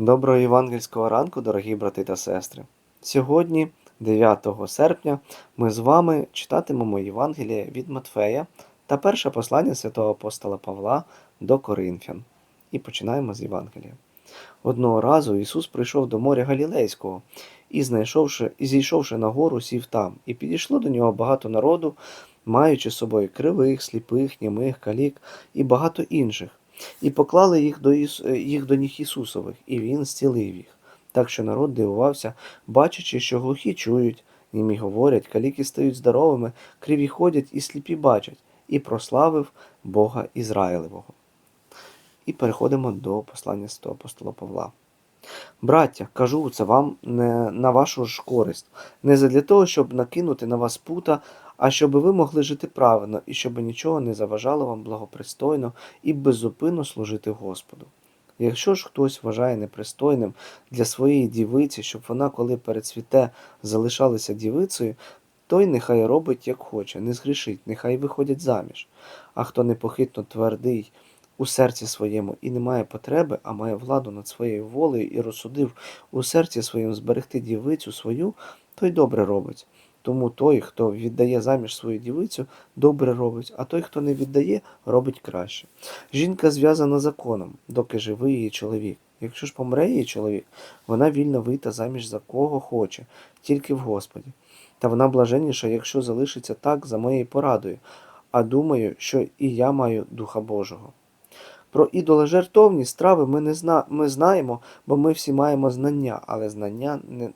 Доброго євангельського ранку, дорогі брати та сестри. Сьогодні, 9 серпня, ми з вами читатимемо Євангеліє від Матфея та перше послання святого апостола Павла до Коринфян. І починаємо з Євангелія. Одного разу Ісус прийшов до моря Галілейського і, знайшовши, і зійшовши на гору, сів там, і підійшло до нього багато народу, маючи з собою кривих, сліпих, німих, калік і багато інших і поклали їх до, Іс... е, їх до ніг Ісусових, і Він зцілив їх. Так що народ дивувався, бачачи, що глухі чують, німі говорять, каліки стають здоровими, криві ходять і сліпі бачать, і прославив Бога Ізраїлевого. І переходимо до послання святого апостола Павла. Браття, кажу це вам не на вашу ж користь, не задля того, щоб накинути на вас пута, а щоб ви могли жити правильно і щоб нічого не заважало вам благопристойно і беззупинно служити Господу. Якщо ж хтось вважає непристойним для своєї дівиці, щоб вона, коли перецвіте, залишалася дівицею, той нехай робить, як хоче, не згрішить, нехай виходять заміж. А хто непохитно твердий у серці своєму і не має потреби, а має владу над своєю волею і розсудив у серці своєму зберегти дівицю свою, той добре робить. Тому той, хто віддає заміж свою дівицю, добре робить, а той, хто не віддає, робить краще. Жінка зв'язана законом, доки живий її чоловік. Якщо ж помре її чоловік, вона вільна вийти заміж за кого хоче, тільки в Господі. Та вона блаженніша, якщо залишиться так за моєю порадою, а думаю, що і я маю Духа Божого. Про ідоложертовні страви ми не зна... ми знаємо, бо ми всі маємо знання, але знання не...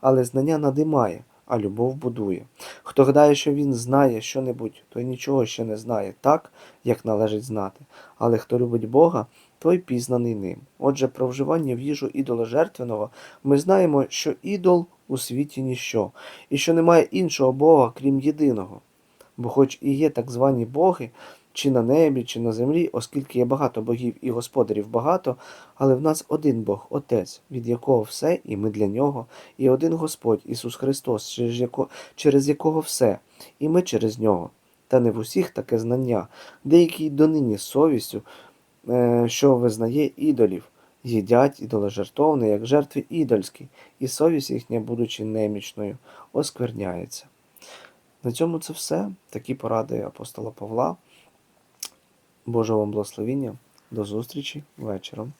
але знання надимає, а любов будує. Хто гадає, що він знає що-небудь, той нічого ще не знає так, як належить знати. Але хто любить Бога, той пізнаний ним. Отже, про вживання в їжу ідоложертвеного ми знаємо, що ідол у світі ніщо, і що немає іншого Бога, крім єдиного. Бо хоч і є так звані боги, чи на небі, чи на землі, оскільки є багато богів і господарів багато, але в нас один Бог, Отець, від якого все, і ми для нього, і один Господь Ісус Христос, через, яко, через якого все, і ми через нього. Та не в усіх таке знання, деякі донині з совістю, е, що визнає ідолів, їдять ідоложертовне, як жертви ідольські, і совість їхня, будучи немічною, оскверняється. На цьому це все. Такі поради апостола Павла. Божого вам благословіння. До зустрічі вечором.